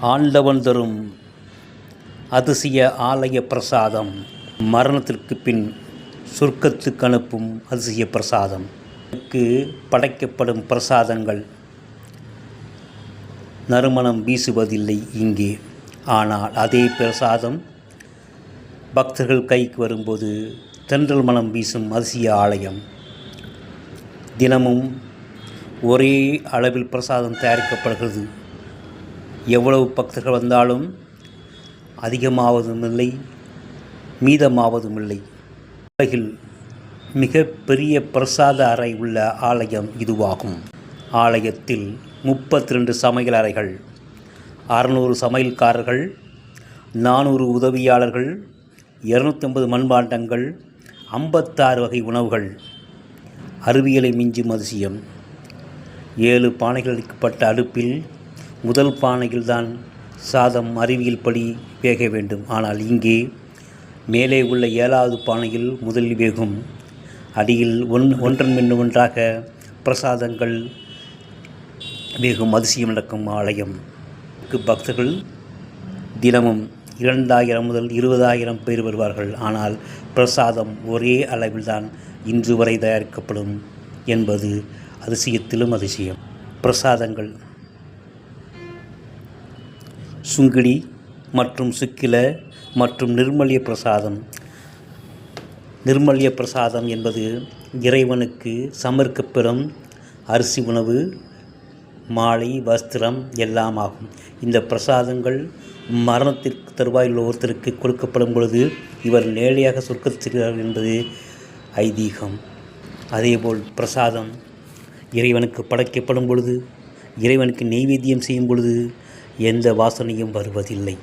ஆண்டவன் தரும் அதிசய ஆலய பிரசாதம். மரணத்திற்கு பின் சொர்க்கத்துக்கு அனுப்பும் அதிசய பிரசாதம். எனக்கு படைக்கப்படும் பிரசாதங்கள் நறுமணம் வீசுவதில்லை இங்கே. ஆனால் அதே பிரசாதம் பக்தர்கள் கைக்கு வரும்போது தென்றல் மனம் வீசும் அதிசய ஆலயம். தினமும் ஒரே அளவில் பிரசாதம் தயாரிக்கப்படுகிறது. எவ்வளவு பக்தர்கள் வந்தாலும் அதிகமாவதும் இல்லை மீதமாவதும் இல்லை உலகில் மிக பெரிய பிரசாத அறை உள்ள ஆலயம் இதுவாகும். ஆலயத்தில் முப்பத்தி ரெண்டு சமையல் அறைகள் அறநூறு சமையல்காரர்கள் நானூறு உதவியாளர்கள் இரநூத்தம்பது மண்பாண்டங்கள் ஐம்பத்தாறு வகை உணவுகள் அறிவியலை மிஞ்சும் அதிசயம். ஏழு பானைகள் அளிக்கப்பட்ட அடுப்பில் முதல் பானையில்தான் சாதம் அறிவியல் படி வேக வேண்டும். ஆனால் இங்கே மேலே உள்ள ஏழாவது பானையில் முதலில் வேகும். அடியில் ஒன் ஒன்றன் மின் ஒன்றாக பிரசாதங்கள் வேகும். அதிசயம் நடக்கும் ஆலயம். பக்தர்கள் தினமும் இரண்டாயிரம் முதல் இருபதாயிரம் பேர் வருவார்கள். ஆனால் பிரசாதம் ஒரே அளவில்தான் இன்று வரை தயாரிக்கப்படும் என்பது அதிசயத்திலும் அதிசயம். பிரசாதங்கள் சுங்கிடி மற்றும் சுக்கில மற்றும் நிர்மல்ய பிரசாதம். நிர்மல்ய பிரசாதம் என்பது இறைவனுக்கு சமர்க்கப்பெறும் அரிசி உணவு மாலை வஸ்திரம் எல்லாம் ஆகும். இந்த பிரசாதங்கள் மரணத்திற்கு தருவாயில் ஒருத்தருக்கு கொடுக்கப்படும் பொழுது இவர் நேரடியாக சொர்க்கத்திற்கிறார் என்பது ஐதீகம். அதேபோல் பிரசாதம் இறைவனுக்கு படைக்கப்படும் பொழுது இறைவனுக்கு நெய்வேத்தியம் செய்யும் பொழுது எந்த வாசனையும் வருவதில்லை.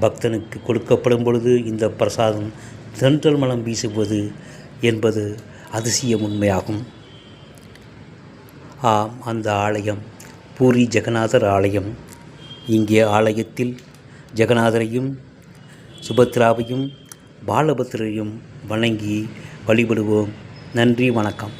பக்தனுக்கு கொடுக்கப்படும் பொழுது இந்த பிரசாதம் தென்றல் மலம் வீசுவது என்பது அதிசயம் உண்மையாகும். ஆம் அந்த ஆலயம் பூரி ஜெகநாதர் ஆலயம். இங்கே ஆலயத்தில் ஜெகநாதரையும் சுபத்ராவையும் பாலபத்ரையும் வணங்கி வழிபடுவோம். நன்றி வணக்கம்.